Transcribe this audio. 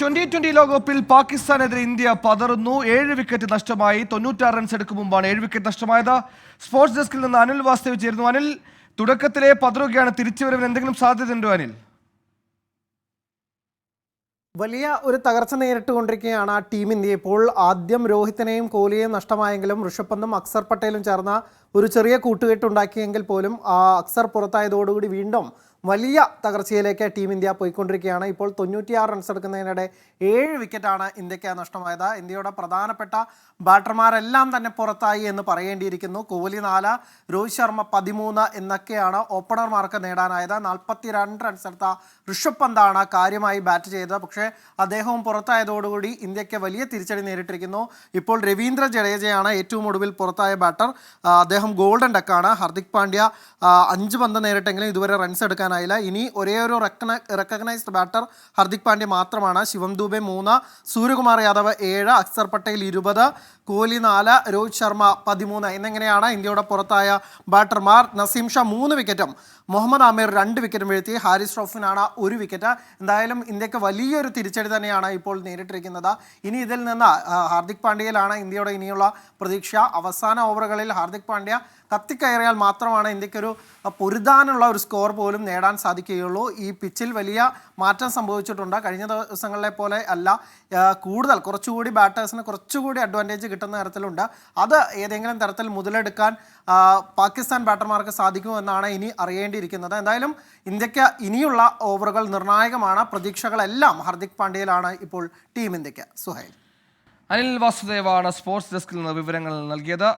Twenty twenty ലോകകപ്പിൽ പാകിസ്ഥാനെതിരെ India പതറുന്നു. ഏഴ് wicket നഷ്ടമായി. തൊണ്ണൂറ്റാറ് റൺസ് എടുക്കും മുമ്പാണ് ഏഴ് വിക്കറ്റ് നഷ്ടമായത്. സ്പോർട്സ് ഡെസ്കിൽ നിന്ന് അനിൽ വാസ്തവ് ചേരുന്നു. അനിൽ തുടക്കത്തിലെ പതറുകയാണ്. തിരിച്ചുവരവിന് എന്തെങ്കിലും സാധ്യതയുണ്ടോ അനിൽ? വലിയ ഒരു തകർച്ച നേരിട്ടുകൊണ്ടിരിക്കുകയാണ് ആ ടീം ഇന്ത്യ. ഇപ്പോൾ ആദ്യം രോഹിത്തിനെയും കോഹ്ലിയെയും നഷ്ടമായെങ്കിലും ഋഷഭ് പന്തും അക്സർ പട്ടേലും ചേർന്ന ഒരു ചെറിയ കൂട്ടുകെട്ടുണ്ടാക്കിയെങ്കിൽ പോലും ആ അക്സർ പുറത്തായതോടുകൂടി വീണ്ടും വലിയ തകർച്ചയിലേക്ക് ടീം ഇന്ത്യ പോയിക്കൊണ്ടിരിക്കുകയാണ്. ഇപ്പോൾ തൊണ്ണൂറ്റിയാറ് റൺസ് എടുക്കുന്നതിനിടെ ഏഴ് വിക്കറ്റാണ് ഇന്ത്യയ്ക്ക് നഷ്ടമായത്. ഇന്ത്യയുടെ പ്രധാനപ്പെട്ട ബാറ്റർമാരെല്ലാം തന്നെ പുറത്തായി എന്ന് പറയേണ്ടിയിരിക്കുന്നു. കോഹ്ലി നാല് രോഹിത് ശർമ്മ പതിമൂന്ന് എന്നൊക്കെയാണ് ഓപ്പണർമാർക്ക് നേടാനായത്. നാൽപ്പത്തി രണ്ട് റൺസ് എടുത്ത ഋഷഭ് പന്താണ് കാര്യമായി ബാറ്റ് ചെയ്തത്. പക്ഷേ അദ്ദേഹവും പുറത്തായതോടുകൂടി ഇന്ത്യയ്ക്ക് വലിയ തിരിച്ചടി നേരിട്ടിരിക്കുന്നു. ഇപ്പോൾ രവീന്ദ്ര ജഡേജയാണ് ഏറ്റവും ഒടുവിൽ പുറത്തായ ബാറ്റർ അദ്ദേഹം ഗോൾഡൻ ഡക്കാണ് ഹർദിക് പാണ്ഡ്യ അഞ്ച് പന്ത് നേരിട്ടെങ്കിലും ഇതുവരെ റൺസ് എടുക്കാനായില്ല ഇനി ഒരേ ഒരു റെക്കഗ്നൈസ്ഡ് ബാറ്റർ ഹർദിക് പാണ്ഡ്യ മാത്രമാണ്. ശിവം ദുബെ മൂന്ന് സൂര്യകുമാർ യാദവ് ഏഴ് അക്സർ പട്ടേൽ ഇരുപത് കോഹ്ലി നാല് രോഹിത് ശർമ്മ പതിമൂന്ന് എന്നിങ്ങനെയാണ് ഇന്ത്യയുടെ പുറത്തായ ബാറ്റർമാർ നസീം ഷാ മൂന്ന് വിക്കറ്റും മുഹമ്മദ് ആമിർ രണ്ട് വിക്കറ്റും വീഴ്ത്തി. ഹാരിസ് റോഫിനാണ് ഒരു വിക്കറ്റ് എന്തായാലും ഇന്ത്യയ്ക്ക് വലിയൊരു തിരിച്ചടി തന്നെയാണ് ഇപ്പോൾ നേരിട്ടിരിക്കുന്നത്. ഇനി ഇതിൽ നിന്ന് ഹാർദിക് പാണ്ഡ്യയിലാണ് ഇന്ത്യയുടെ ഇനിയുള്ള പ്രതീക്ഷ. അവസാന ഓവറുകളിൽ ഹാർദിക് പാണ്ഡ്യ കത്തിക്കയറിയാൽ മാത്രമാണ് ഇന്ത്യക്കൊരു പൊരുതാനുള്ള ഒരു സ്കോർ പോലും നേടാൻ സാധിക്കുകയുള്ളൂ. ഈ പിച്ചിൽ വലിയ മാറ്റം സംഭവിച്ചിട്ടുണ്ട്. കഴിഞ്ഞ ദിവസങ്ങളിലെ പോലെ അല്ല. കൂടുതൽ കുറച്ചുകൂടി ബാറ്റേഴ്സിന് കുറച്ചുകൂടി അഡ്വാന്റേജ് കിട്ടുന്ന തരത്തിലുണ്ട്. അത് ഏതെങ്കിലും തരത്തിൽ മുതലെടുക്കാൻ പാകിസ്ഥാൻ ബാറ്റർമാർക്ക് സാധിക്കുമെന്നാണ് ഇനി അറിയേണ്ടിയിരിക്കുന്നത്. എന്തായാലും ഇന്ത്യയ്ക്ക് ഇനിയുള്ള ഓവറുകൾ നിർണായകമാണ്. പ്രതീക്ഷകളെല്ലാം ഹർദിക് പാണ്ഡ്യയിലാണ് ഇപ്പോൾ ടീം ഇന്ത്യയ്ക്ക്. സുഹൈൽ. അനിൽ വാസുദേവാണ് സ്പോർട്സ് ഡെസ്കിൽ നിന്ന് വിവരങ്ങൾ നൽകിയത്.